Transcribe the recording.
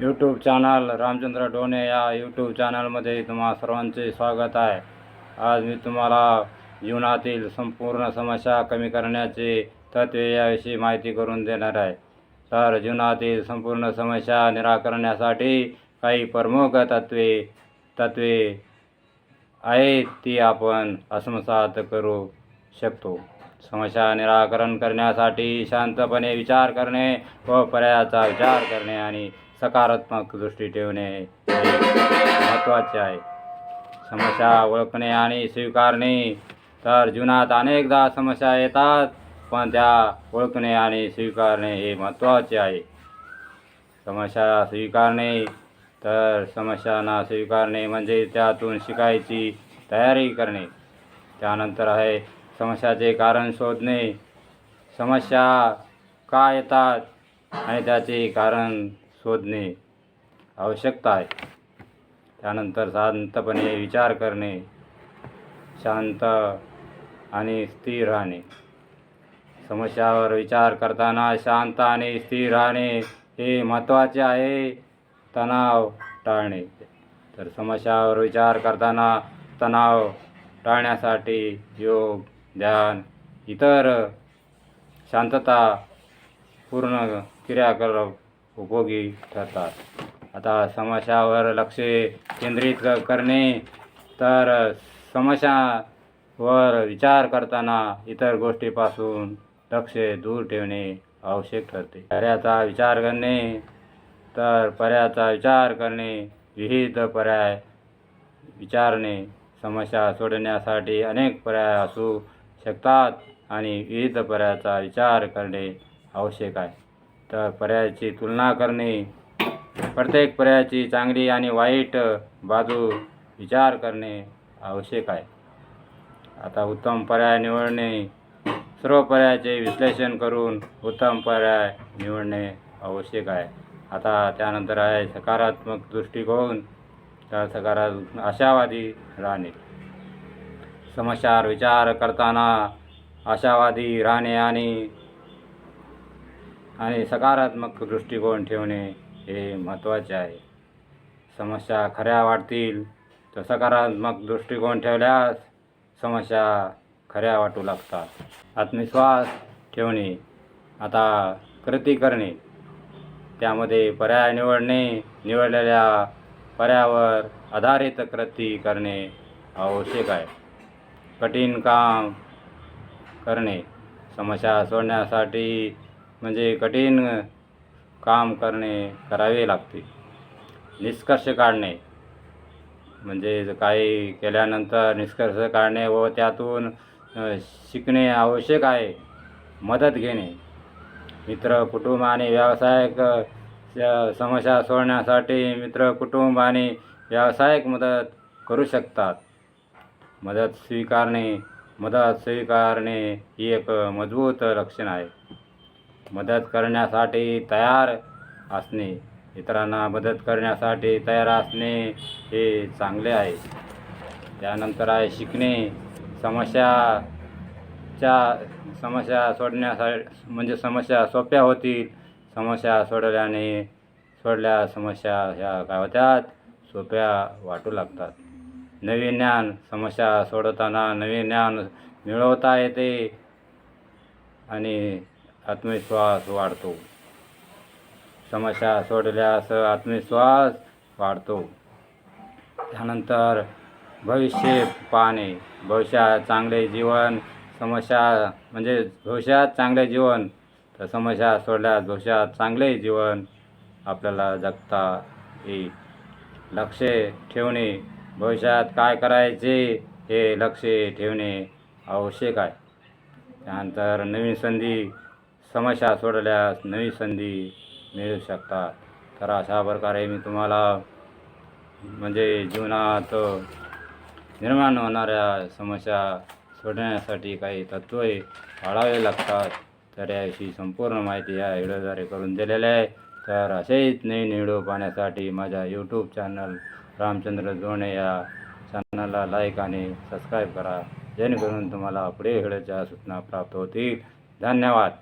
YouTube channel Ramchandra डोणे या YouTube चॅनलमध्ये तुम्हा सर्वांचे स्वागत आहे. आज मी तुम्हाला जीवनातील संपूर्ण समस्या कमी करण्याचे तत्वे याविषयी माहिती करून देणार आहे. तर जीवनातील संपूर्ण समस्या निराकरण्यासाठी काही प्रमुख तत्वे तत्वे आहेत ती आपण आत्मसात करू शकतो. समस्या निराकरण करण्यासाठी शांतपणे विचार करणे व पर्यायाचा विचार करणे आणि सकारात्मक दृष्टी ठेवणे हे महत्त्वाचे आहे. समस्या ओळखणे आणि स्वीकारणे तर जीवनात अनेकदा समस्या येतात पण त्या ओळखणे आणि स्वीकारणे हे महत्त्वाचे आहे. समस्या स्वीकारणे तर समस्यांना स्वीकारणे म्हणजे त्यातून शिकायची तयारी करणे. त्यानंतर आहे समस्याचे कारण शोधणे. समस्या का येतात आणि त्याचे कारण शोधणे आवश्यकता आहे. त्यानंतर शांतपणे विचार करणे शांत आणि स्थिर राहणे. समस्यावर विचार करताना शांत आणि स्थिर राहणे हे महत्त्वाचे आहे. तणाव टाळणे. तर समस्यावर विचार करताना तणाव टाळण्यासाठी योग ध्यान इतर शांतता पूर्ण क्रियाकलाप उपयोगी ठरतात. आता समस्यावर लक्ष केंद्रित करणे तर समस्यावर विचार करताना इतर गोष्टीपासून लक्ष दूर ठेवणे आवश्यक ठरते. पर्याचा विचार करणे तर पर्यायाचा विचार करणे विविध पर्याय विचारणे समस्या सोडवण्यासाठी अनेक पर्याय असू शकतात आणि विविध पर्यायाचा विचार करणे आवश्यक आहे. तर पर्यायाची तुलना करणे. प्रत्येक पर्यायाची चांगली आणि वाईट बाजू विचार करणे आवश्यक आहे. आता उत्तम पर्याय निवडणे सर्व पर्यायाचे विश्लेषण करून उत्तम पर्याय निवडणे आवश्यक आहे. आता त्यानंतर आहे सकारात्मक दृष्टिकोन तर सकारात्मक आशावादी राहणे. समस्यावर विचार करताना आशावादी राहणे आणि आणि सकारात्मक दृष्टिकोन ठेवणे हे महत्त्वाचे आहे. समस्या खऱ्या वाटतील तर सकारात्मक दृष्टिकोन ठेवल्यास समस्या खऱ्या वाटू लागतात. आत्मविश्वास ठेवणे आता कृती करणे त्यामध्ये पर्याय निवडणे निवडलेल्या पर्यावर आधारित कृती करणे आवश्यक आहे. कठीण काम करणे समस्या सोडण्यासाठी म्हणजे कठीण काम करणे करावे लागते. निष्कर्ष काढणे. म्हणजे काही केल्यानंतर निष्कर्ष काढणे व त्यातून शिकणे आवश्यक आहे. मदत घेणे. मित्र कुटुंब आणि व्यावसायिक समस्या सोडण्यासाठी मित्र कुटुंब आणि व्यावसायिक मदत करू शकतात. मदत स्वीकारणे मदत स्वीकारणे ही एक मजबूत लक्षण आहे. मदत करण्यासाठी तयार असणे. इतरांना मदत करण्यासाठी तयार असणे हे चांगले आहे. त्यानंतर आहे शिकणे. समस्याच्या समस्या सोडण्यासाठी म्हणजे समस्या सोप्या होतील. समस्या सोडल्याने सोडल्या समस्या ह्या काय होतात? सोप्या वाटू लागतात. नवीन ज्ञान समस्या सोडवताना नवीन ज्ञान मिळवता येते. आणि आत्मविश्वास वाढतो. समस्या सोडल्यास आत्मविश्वास वाढतो. त्यानंतर भविष्य पाहणे. भविष्यात चांगले जीवन समस्या म्हणजे भविष्यात चांगले जीवन तर समस्या सोडल्यास भविष्यात चांगले जीवन आपल्याला जगता येईल. लक्ष ठेवणे. भविष्यात काय करायचे हे लक्ष ठेवणे आवश्यक आहे. त्यानंतर नवीन संधी समस्या सोडल्यास नवी संधी मिळू शकतात. तर अशा प्रकारे मी तुम्हाला म्हणजे जीवनात निर्माण होणाऱ्या समस्या सोडण्यासाठी काही तत्त्वे पाळावे लागतात. तर याविषयी संपूर्ण माहिती या व्हिडिओद्वारे करून दिलेली आहे. तर असेच नवीन व्हिडिओ पाहण्यासाठी माझ्या यूट्यूब चॅनल रामचंद्र जोणे या चॅनलला लाईक आणि सबस्क्राईब करा. जेणेकरून तुम्हाला पुढे व्हिडिओच्या सूचना प्राप्त होतील. धन्यवाद.